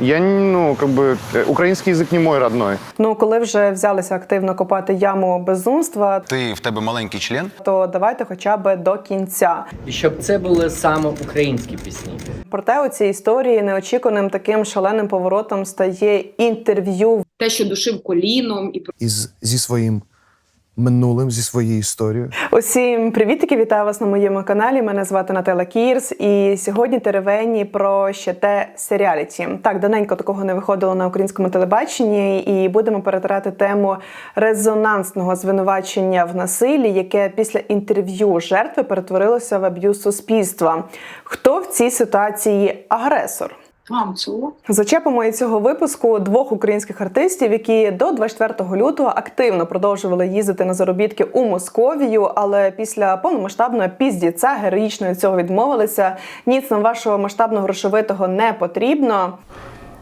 Я, ну, как бы, э, украинский язык не мой родной. Ну, коли вже взялися активно копати яму безумства, Ти в тебе маленький член? то давайте хоча б до кінця. І щоб це були саме українські пісні. Проте у цій історії неочікуваним таким шаленим поворотом стає інтерв'ю те, що душив коліном, і із зі своїм минулим, зі своєю історією. Усім привітики, вітаю вас на моєму каналі. Мене звати Нателла Кірс, і сьогодні теревені про ще те серіаліті. Так, давненько такого не виходило на українському телебаченні, і будемо перетирати тему резонансного звинувачення в насиллі, яке після інтерв'ю жертви перетворилося в аб'юз суспільства. Хто в цій ситуації агресор? Вам цього. Зачепимо і цього випуску двох українських артистів, які до 24 лютого активно продовжували їздити на заробітки у Московію, але після повномасштабного піздіця героїчно від цього відмовилися. Ніц нам вашого масштабного грошовитого не потрібно.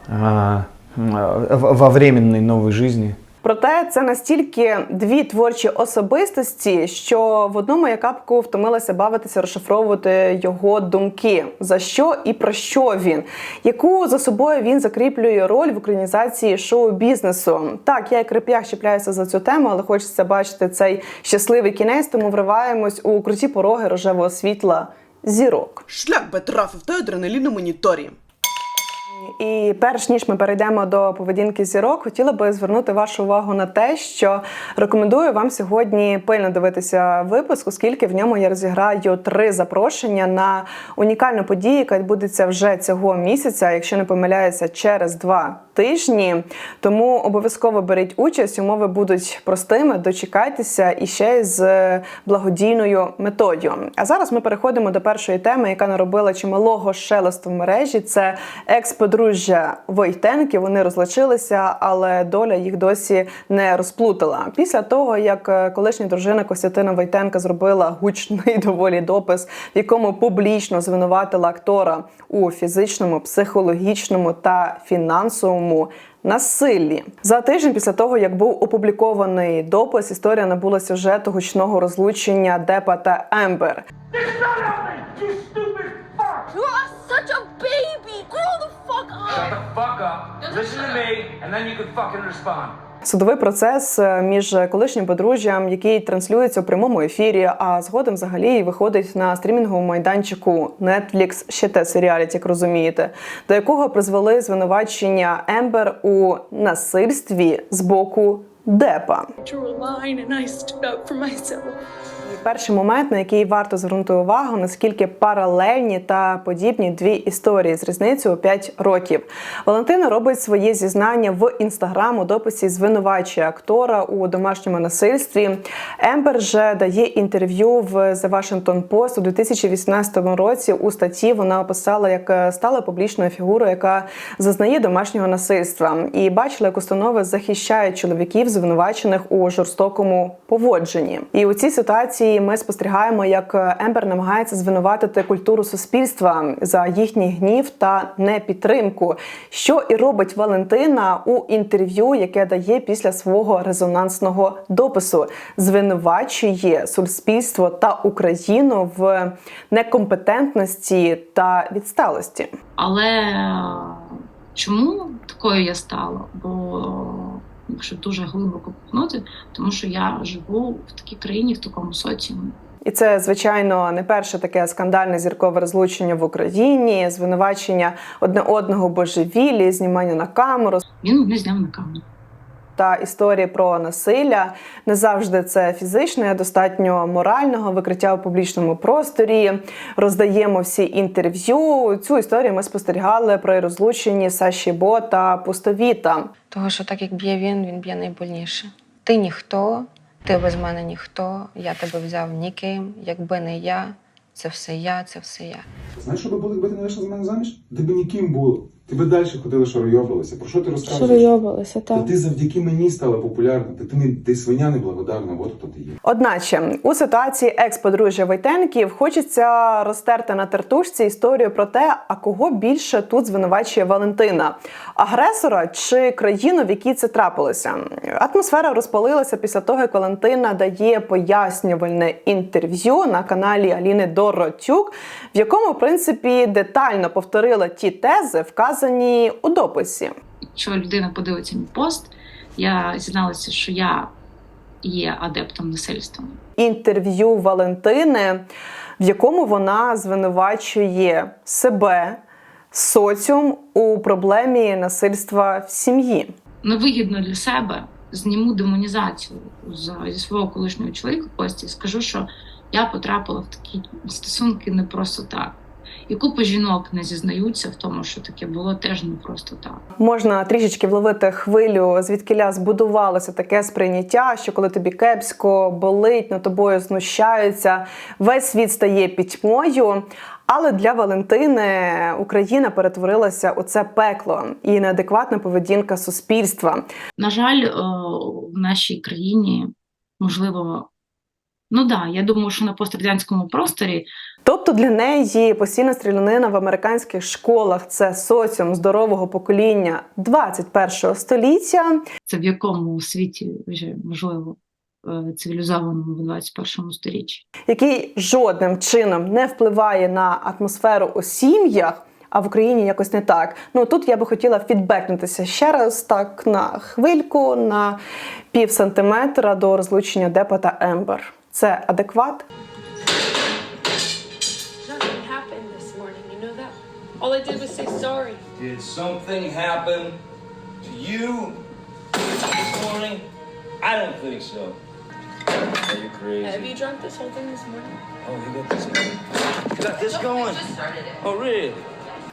А, во временной новой жизни. Проте це настільки дві творчі особистості, що в одному я капку втомилася бавитися, розшифровувати його думки, за що і про що він, яку за собою він закріплює роль в українізації шоу-бізнесу. Так, я як реп'ях чіпляюся за цю тему, але хочеться бачити цей щасливий кінець, тому вриваємось у круті пороги рожевого світла зірок. Шлях би трафив той адреналін на моніторі. І перш ніж ми перейдемо до поведінки зірок, хотіла би звернути вашу увагу на те, що рекомендую вам сьогодні пильно дивитися випуск, оскільки в ньому я розіграю три запрошення на унікальну подію, яка відбудеться вже цього місяця, якщо не помиляюся, через два тижні. Тому обов'язково беріть участь. Умови будуть простими. Дочекайтеся і ще з благодійною метою. А зараз ми переходимо до першої теми, яка наробила чималого шелесту в мережі. Це екс-подружжя Войтенки. Вони розлучилися, але доля їх досі не розплутала. Після того, як е, колишня дружина Костянтина Войтенка зробила гучний доволі допис, в якому публічно звинуватила актора у фізичному, психологічному та фінансовому. Насиллі за тиждень після того, як був опублікований допис, історія набула сюжету гучного розлучення Депа та Ембер. Baby! Grow the fuck up! Shut the fuck up, listen to me, and then you can fucking respond. Судовий процес е, між колишнім подружжям, який транслюється у прямому ефірі, а згодом взагалі виходить на стрімінговому майданчику Netflix, ще те серіаліті, як розумієте, до якого призвели звинувачення Ембер у насильстві з боку Депа. Перший момент, на який варто звернути увагу, наскільки паралельні та подібні дві історії з різницею у 5 років. Валентина робить своє зізнання в інстаграм у дописі звинувачує актора у домашньому насильстві. Ембер же дає інтерв'ю в The Washington Post у 2018 році. У статті вона описала, як е, стала публічною фігурою, яка зазнає домашнього насильства, і бачила, як установи захищають чоловіків, звинувачених у жорстокому поводженні. І у цій ситуації ми спостерігаємо, як Ембер намагається звинуватити культуру суспільства за їхній гнів та непідтримку, що і робить Валентина у інтерв'ю, яке дає після свого резонансного допису, звинувачує суспільство та Україну в некомпетентності та відсталості. Але е, чому такою я стала? Бо якщо дуже глибоко копнути, тому що я живу в такій країні, в такому соціумі. І це, звичайно, не перше таке скандальне зіркове розлучення в Україні, звинувачення одне одного божевілі, знімання на камеру. Він мене зняв на камеру. Та історії про насилля не завжди це фізичне, а достатньо морального викриття у публічному просторі. Роздаємо всі інтерв'ю. Цю історію ми спостерігали при розлученні Саші Бо та Пустовіта. Того, що так як б'є він, він б'є найбольніше. Ти ніхто, ти без мене ніхто, я тебе взяв ніким, якби не я, це все я, це все я. Знаєш, що би було, якби ти не вийшла за мене заміж? Ти би ніким було. Ти би далі ходила, шаройобилася. Про що ти розказуєш? Шаройобилася, Та ти завдяки мені стала популярна. Ти, ти, не- ти свиня неблагодарна, от хто ти є. Одначе у ситуації екс-подружжя Войтенків хочеться розтерти на тертушці історію про те, а кого більше тут звинувачує Валентина: агресора чи країну, в якій це трапилося. Атмосфера розпалилася після того, як Валентина дає пояснювальне інтерв'ю на каналі Аліни Доротюк, в якому в принципі, принципі детально повторила ті тези, вказані у дописі. Якщо людина подивиться мій пост, я зізналася, що я є адептом насильства. інтерв'ю Валентини, в якому вона звинувачує себе, соціум у проблемі насильства в сім'ї. Невигідно для себе зніму демонізацію зі свого колишнього чоловіка Кості і скажу, що я потрапила в такі стосунки не просто так. І купа жінок не зізнаються в тому, що таке було теж не просто так. Можна трішечки вловити хвилю, звідкиля збудувалося таке сприйняття, що коли тобі кепсько болить, над тобою знущаються, весь світ стає пітьмою. Але для Валентини Україна перетворилася у це пекло і неадекватна поведінка суспільства. На жаль, е, в нашій країні можливо, ну да, я думаю, що на пострадянському просторі Тобто для неї постійна стрілянина в американських школах це соціум здорового покоління 21 століття. це в якому світі вже можливо е, цивілізованому в 21 сторіччі. який жодним чином не впливає на атмосферу у сім'ях. А в Україні якось не так. Ну тут я би хотіла фідбекнутися ще раз так на хвильку, на пів сантиметра до розлучення Депа та Ембер. Це адекват. Nothing happened this morning, you know that? All I did was say sorry. Did something happen to you this morning? I don't think so. Are you crazy? Have you drunk this whole thing this morning? Oh, you got this going? You got this going? Oh, really?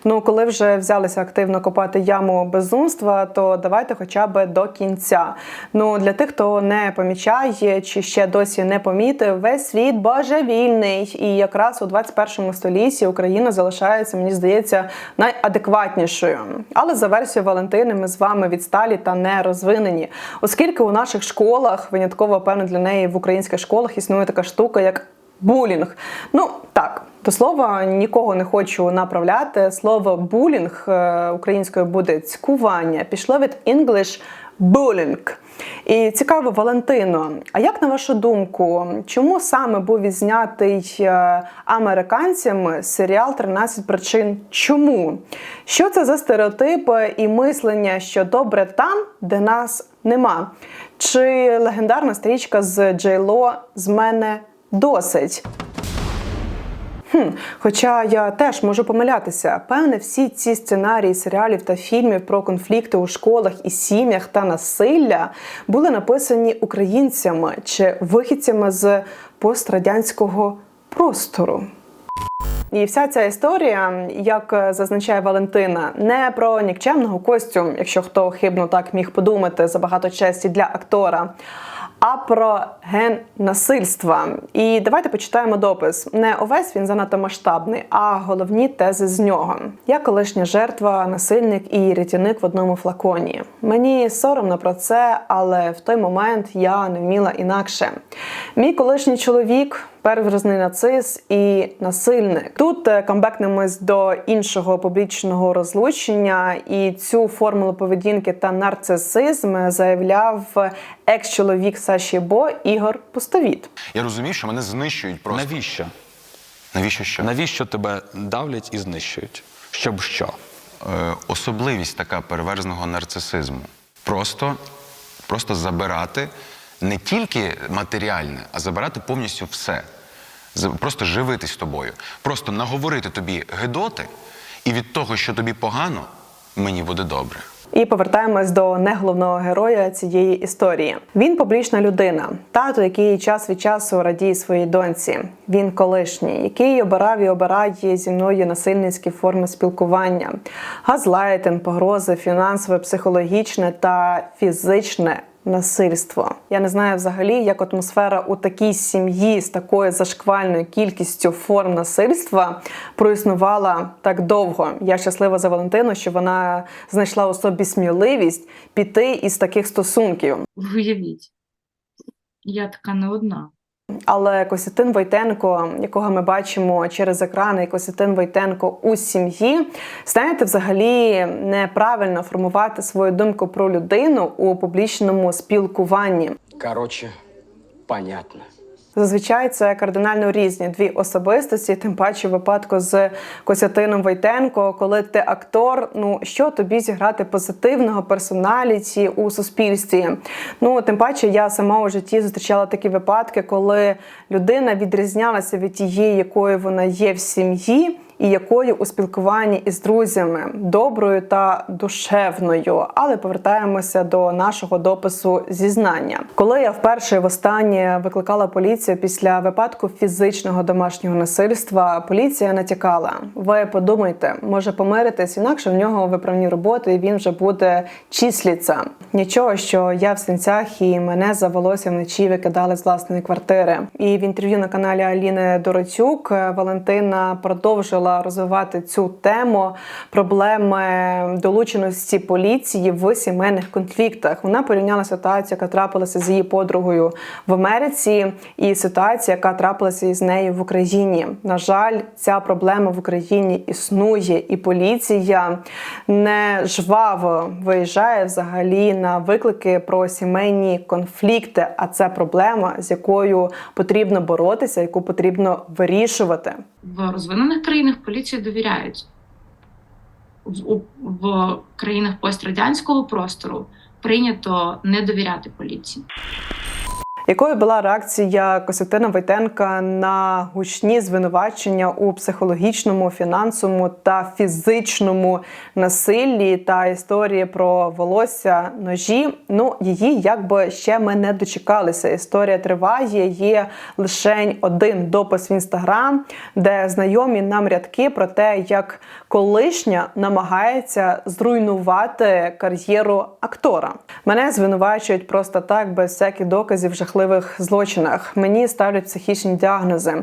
Ну, коли вже взялися активно копати яму безумства, то давайте хоча б до кінця. Ну для тих, хто не помічає чи ще досі не помітив, весь світ божевільний. І якраз у 21 столітті Україна залишається, мені здається, найадекватнішою. Але за версією Валентини, ми з вами відсталі та не розвинені, оскільки у наших школах винятково певно для неї в українських школах існує така штука, як булінг. Ну так, до слова нікого не хочу направляти. Слово булінг е, українською буде цькування. Пішло від English bullying. І цікаво, Валентино, а як на вашу думку, чому саме був відзнятий е, американцями серіал «13 причин чому? Що це за стереотипи і мислення, що добре там, де нас нема? Чи легендарна стрічка з Джейло з мене досить? Хм, хоча я теж можу помилятися. Певне, всі ці сценарії серіалів та фільмів про конфлікти у школах і сім'ях та насилля були написані українцями чи вихідцями з пострадянського простору. І вся ця історія, як зазначає Валентина, не про нікчемного Костю, якщо хто хибно так міг подумати забагато честі для актора, а про ген насильства. І давайте почитаємо допис. Не увесь він занадто масштабний, а головні тези з нього. Я колишня жертва, насильник і рятівник в одному флаконі. Мені соромно про це, але в той момент я не вміла інакше. Мій колишній чоловік. Первозний нацист і насильник. Тут е, камбекнемось до іншого публічного розлучення, і цю формулу поведінки та нарцисизм заявляв екс-чоловік Саші Бо Ігор Пустовіт. Я розумію, що мене знищують просто. Навіщо? Навіщо що? Навіщо тебе давлять і знищують? Щоб що? Е, особливість така перверзного нарцисизму. Просто, просто забирати не тільки матеріальне, а забирати повністю все. Просто живитись тобою. Просто наговорити тобі гидоти, і від того, що тобі погано, мені буде добре. І повертаємось до неголовного героя цієї історії. Він публічна людина, тато, який час від часу радіє своїй доньці. Він колишній, який обирав і обирає зі мною насильницькі форми спілкування, газлайтинг, погрози, фінансове, психологічне та фізичне. Насильство. Я не знаю взагалі, як атмосфера у такій сім'ї з такою зашквальною кількістю форм насильства проіснувала так довго. Я щаслива за Валентину, що вона знайшла у собі сміливість піти із таких стосунків. Уявіть, я така не одна. Але Костянтин Войтенко, якого ми бачимо через екрани, Костянтин Войтенко у сім'ї, знаєте, взагалі неправильно формувати свою думку про людину у публічному спілкуванні. Короче, понятно. Зазвичай це кардинально різні дві особистості, тим паче випадку з Косятином Войтенко, коли ти актор. Ну що тобі зіграти позитивного персоналіті у суспільстві? Ну тим паче, я сама у житті зустрічала такі випадки, коли людина відрізнялася від тієї, якою вона є в сім'ї. І якою у спілкуванні із друзями доброю та душевною, але повертаємося до нашого допису зізнання. Коли я вперше і востаннє викликала поліцію після випадку фізичного домашнього насильства, поліція натякала: ви подумайте, може помиритись, інакше в нього виправні роботи, і він вже буде числіться. Нічого, що я в сенцях і мене за волосся вночі викидали з власної квартири. І в інтерв'ю на каналі Аліни Дороцюк е, Валентина продовжила розвивати цю тему проблеми долученості поліції в сімейних конфліктах. Вона порівняла ситуацію, яка трапилася з її подругою в Америці, і ситуацію, яка трапилася із нею в Україні. На жаль, ця проблема в Україні існує, і поліція не жваво виїжджає взагалі на виклики про сімейні конфлікти. А це проблема, з якою потрібно боротися, яку потрібно вирішувати. В розвинених країнах поліції довіряють. В, в країнах пострадянського простору прийнято не довіряти поліції. Якою була реакція Костянтина Войтенка на гучні звинувачення у психологічному, фінансовому та фізичному насиллі та історії про волосся ножі? Ну її якби ще ми не дочекалися. Історія триває. Є лише один допис в інстаграм, де знайомі нам рядки про те, як колишня намагається зруйнувати кар'єру актора. Мене звинувачують просто так, без всяких доказів в жахливих злочинах. Мені ставлять психічні діагнози.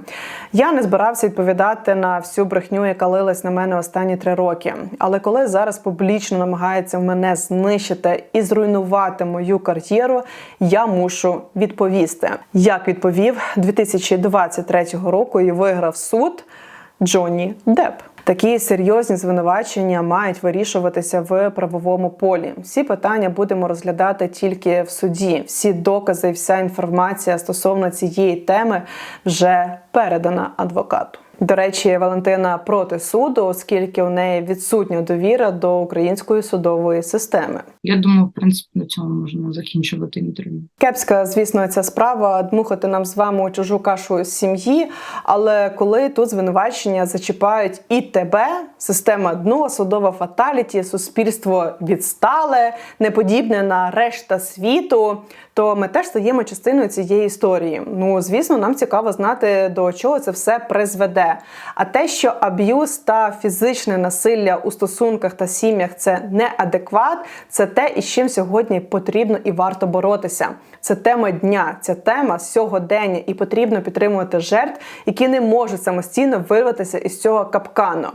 Я не збирався відповідати на всю брехню, яка лилась на мене останні три роки. Але коли зараз публічно намагається мене знищити і зруйнувати мою кар'єру, я мушу відповісти. Як відповів 2023 року і виграв суд Джонні Депп. Такі серйозні звинувачення мають вирішуватися в правовому полі. Всі питання будемо розглядати тільки в суді. Всі докази, вся інформація стосовно цієї теми вже передана адвокату. До речі, Валентина проти суду, оскільки у неї відсутня довіра до української судової системи. Я думаю, в принципі, на цьому можна закінчувати інтерв'ю. Кепська, звісно, ця справа дмухати нам з вами у чужу кашу з сім'ї. Але коли тут звинувачення зачіпають і тебе, система дно, судова фаталіті, суспільство відстале, неподібне на решта світу, то ми теж стаємо частиною цієї історії. Ну, звісно, нам цікаво знати, до чого це все призведе. А те, що аб'юз та фізичне насилля у стосунках та сім'ях це неадекват, це те, із чим сьогодні потрібно і варто боротися. Це тема дня, ця тема сьогодення, і потрібно підтримувати жертв, які не можуть самостійно вирватися із цього капкану.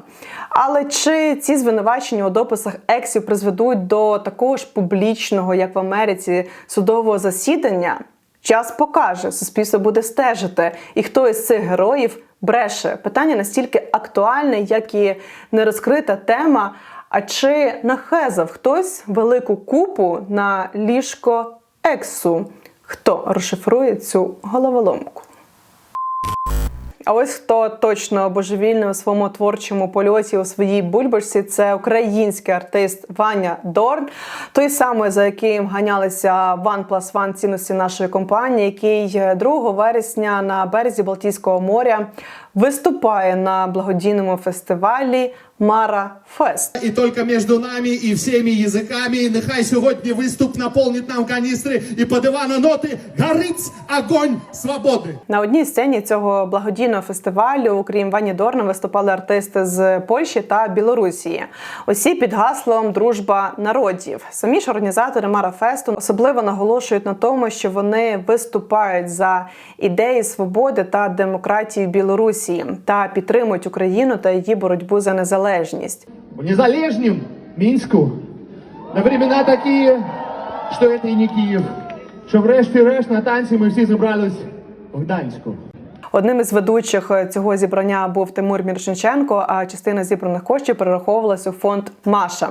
Але чи ці звинувачення у дописах ексів призведуть до такого ж публічного, як в Америці, судового засідання? Час покаже, суспільство буде стежити, і хто із цих героїв бреше. Питання настільки актуальне, як і нерозкрита тема. А чи нахезав хтось велику купу на ліжко ексу? Хто розшифрує цю головоломку? А ось хто точно божевільний у своєму творчому польоті у своїй бульбашці, це український артист Ваня Дорн, той самий, за яким ганялися One Plus One цінності нашої компанії, який 2 вересня на березі Балтійського моря виступає на благодійному фестивалі Мара Фест. І тільки між нами і всіми язиками, нехай сьогодні виступ наповнить нам каністри і по дивану ноти горить огонь свободи. На одній сцені цього благодійного фестивалю, окрім Вані Дорна, виступали артисти з Польщі та Білорусі. Усі під гаслом Дружба народів. Самі ж організатори Марафесту особливо наголошують на тому, що вони виступають за ідеї свободи та демократії в Білорусі та підтримують Україну та її боротьбу за незалежність. В незалежнім Мінську на времена такі, що це і не Київ, що врешті-решт на танці ми всі зібрались в Гданську. Одним із ведучих е, цього зібрання був Тимур Міршинченко, а частина зібраних коштів перераховувалась у фонд Маша.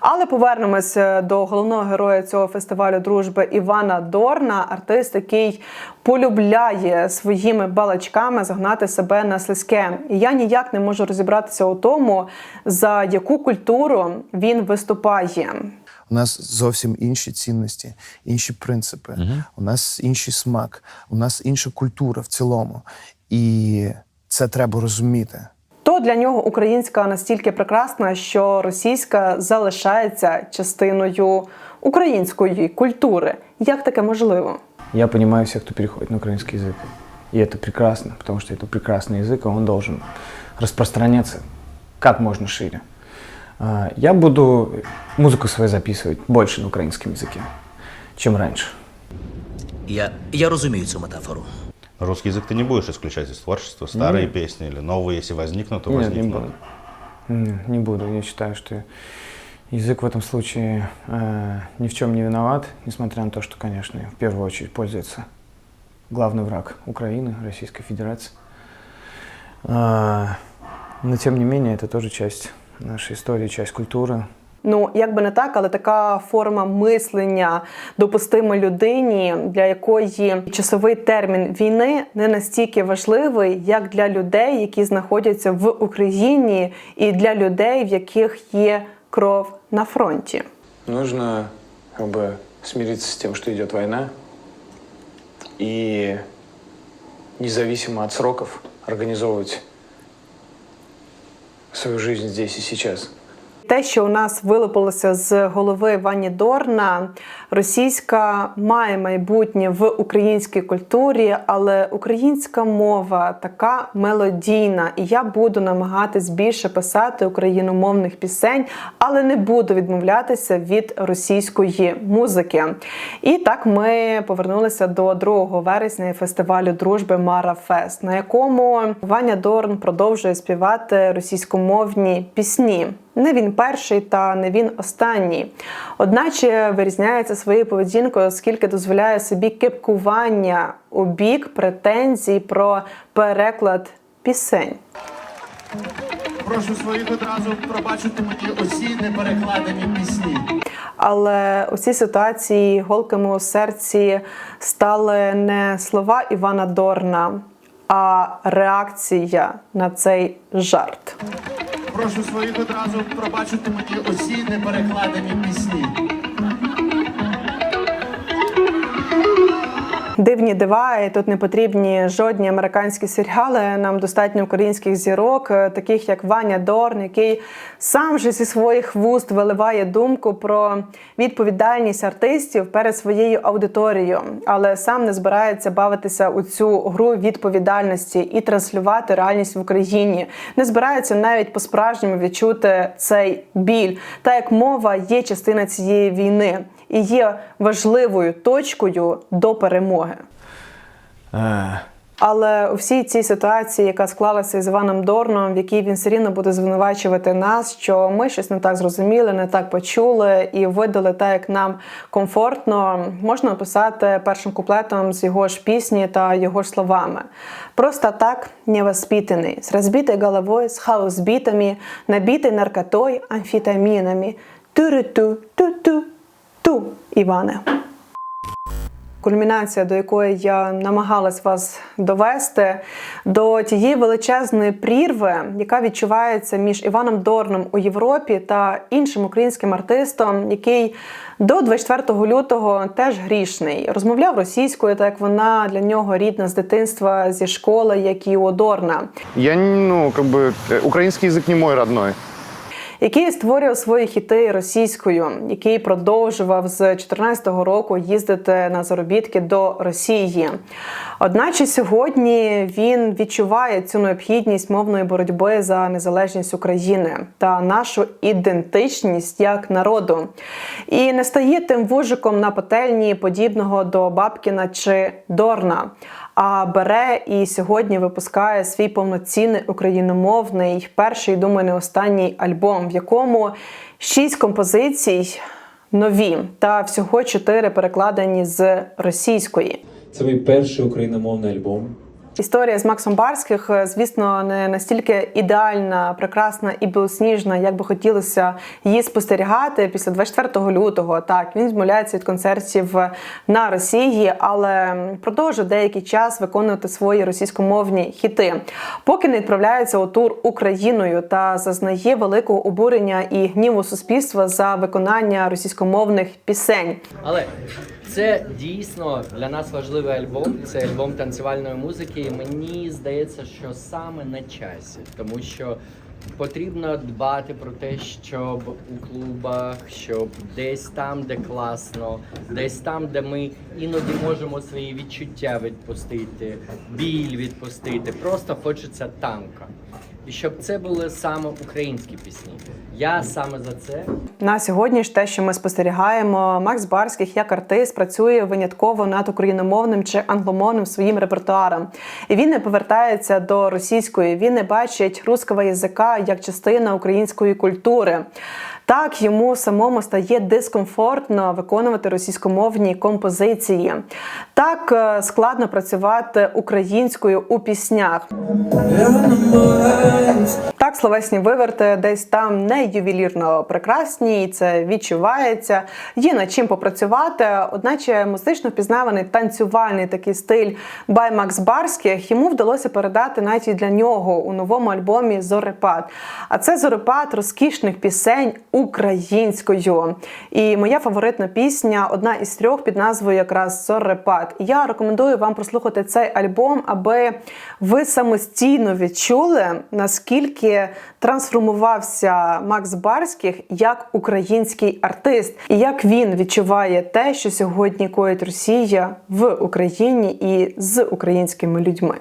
Але повернемось е, до головного героя цього фестивалю дружби Івана Дорна, артист, який полюбляє своїми балачками загнати себе на слизьке. І я ніяк не можу розібратися у тому, за яку культуру він виступає. У нас зовсім інші цінності, інші принципи. У нас інший смак, у нас інша культура в цілому. І це треба розуміти. То для нього українська настільки прекрасна, що російська залишається частиною української культури. Як таке можливо? Я понимаю всех, кто переходит на украинский язык. И это прекрасно, потому что это прекрасный язык, и он должен распространяться как можно шире. А, Я буду музыку свою записывать больше на украинском языке, чем раньше. Я, я розумію цю метафору. Русский язык ты не будешь исключать из творчества. Старые песни или новые, если возникнут, то Нет, не возникнут. буду. М, Не буду. Я считаю, что язык в этом случае э, ни в чем не виноват, несмотря на то, что, конечно, в первую очередь пользуется главный враг Украины, Российской Федерации. А, но тем не менее, это тоже часть нашей истории, часть культуры. Ну, як би не так, але така форма мислення допустима людині, для якої часовий термін війни не настільки важливий, як для людей, які знаходяться в Україні, і для людей, в яких є кров на фронті. Нужно как бы смириться с тем, что идет война, и независимо от сроков организовывать свою жизнь здесь и сейчас. Те, що у нас вилупилося з голови Вані Дорна, російська має майбутнє в українській культурі, але українська мова така мелодійна, і я буду намагатись більше писати україномовних пісень, але не буду відмовлятися від російської музики. І так ми повернулися до 2 вересня фестивалю дружби Мара Фест, на якому Ваня Дорн продовжує співати російськомовні пісні. Не він перший та не він останній. Одначе вирізняється своєю поведінкою, оскільки дозволяє собі кепкування у бік претензій про переклад пісень. Прошу своїх одразу пробачити мені усі неперекладені пісні. Але у цій ситуації голками у серці стали не слова Івана Дорна, а реакція на цей жарт. Прошу своїх одразу пробачити мені усі неперекладені пісні. Дивні дива, і тут не потрібні жодні американські серіали. Нам достатньо українських зірок, е, таких як Ваня Дорн, який сам же зі своїх вуст виливає думку про відповідальність артистів перед своєю аудиторією, але сам не збирається бавитися у цю гру відповідальності і транслювати реальність в Україні. Не збирається навіть по-справжньому відчути цей біль, та як мова є частина цієї війни і є важливою точкою до перемоги. Э, Але у всій цій ситуації, яка склалася із Іваном Дорном, в якій він все рівно буде звинувачувати нас, що ми щось не так зрозуміли, не так почули і видали так, як нам комфортно, можна описати першим куплетом з його ж пісні та його ж словами. Просто так невоспитанный, с разбитой головой, с хаусбитами, набитый наркотой, амфетаминами. Ту-ру-ту, ту-ту, ту, Іване. Кульмінація, до якої я намагалась вас довести, до тієї величезної прірви, яка відчувається між Іваном Дорном у Європі та іншим українським артистом, який до 24 лютого теж грішний, розмовляв російською, так як вона для нього рідна з дитинства зі школи, як і у Дорна. Я, ну, как бы, украинский язык не мой родной. Який створював свої хіти російською, який продовжував з 2014 року їздити на заробітки до Росії. Одначе сьогодні він відчуває цю необхідність мовної боротьби за незалежність України та нашу ідентичність як народу, і не стає тим вужиком на пательні, подібного до Бабкіна чи Дорна. А бере і сьогодні випускає свій повноцінний україномовний перший, думаю, не останній альбом, в якому шість композицій нові та всього чотири перекладені з російської. Це мій перший україномовний альбом. Історія з Максом Барських, е, звісно, не настільки ідеальна, прекрасна і білосніжна, як би хотілося її спостерігати після 24 лютого. Так, він змовляється від концертів на Росії, але продовжує деякий час виконувати свої російськомовні хіти, поки не відправляється у тур Україною та зазнає великого обурення і гніву суспільства за виконання російськомовних пісень. Але це дійсно для нас важливий альбом. Це альбом танцювальної музики. І мені здається, що саме на часі, тому що потрібно дбати про те, щоб у клубах, щоб десь там, де класно, десь там, де ми іноді можемо свої відчуття відпустити, біль відпустити. Просто хочеться танка. І щоб це були саме українські пісні. Я саме за це. На сьогодні ж те, що ми спостерігаємо, Макс Барських як артист працює винятково над україномовним чи англомовним своїм репертуаром. І він не повертається до російської. Він не бачить руского язика як частина української культури. Так йому самому стає дискомфортно виконувати російськомовні композиції. Так е, складно працювати українською у піснях. Так, словесні виверти десь там не ювелірно прекрасні, і це відчувається. Є над чим попрацювати. Одначе музично впізнаваний танцювальний такий стиль Бай Макс Барських йому вдалося передати навіть і для нього у новому альбомі Зорепад. А це зорепад розкішних пісень українською. І моя фаворитна пісня одна із трьох під назвою якраз Зорепад. Я рекомендую вам прослухати цей альбом, аби ви самостійно відчули, наскільки трансформувався Макс Барських як український артист, і як він відчуває те, що сьогодні коїть Росія в Україні і з українськими людьми.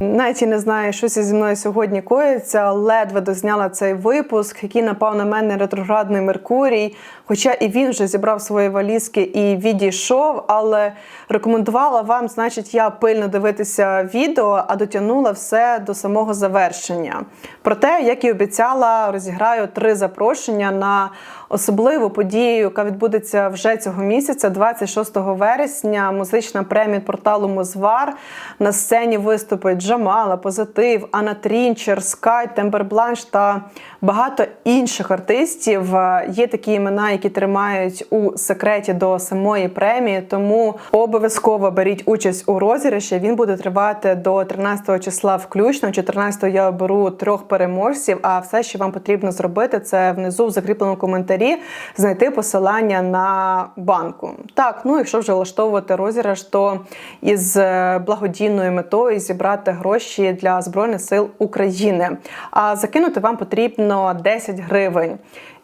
Навіть і не знаю, що зі мною сьогодні коїться. Ледве дозняла цей випуск, який напав на мене ретроградний Меркурій. Хоча і він вже зібрав свої валізки і відійшов, але рекомендувала вам, значить, я пильно дивитися відео, а дотягнула все до самого завершення. Проте, як і обіцяла, розіграю три запрошення на особливу подію, яка відбудеться вже цього місяця, 26 вересня. Музична премія порталу Мозвар. На сцені виступить Джамала, Позитив, Анна Трінчер, Скай, Тембер Бланш та багато інших артистів. Е, Є такі імена, які тримають у секреті до самої премії. Тому обов'язково беріть участь у розіграші. Він буде тривати до 13 числа включно. 14 я оберу трьох переможців. А все, що вам потрібно зробити, це внизу в закріпленому коментарі знайти посилання на банку. Так, ну якщо вже влаштовувати розіграш, то із е, благодійною метою зібрати гроші для Збройних сил України. А закинути вам потрібно 10 гривень.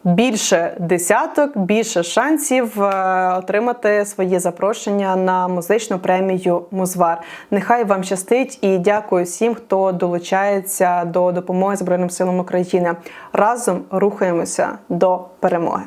Більше десяток, більше шансів е, отримати свої запрошення на музичну премію Музвар. Нехай вам щастить і дякую всім, хто долучається до допомоги Збройним силам України. Разом рухаємося до перемоги.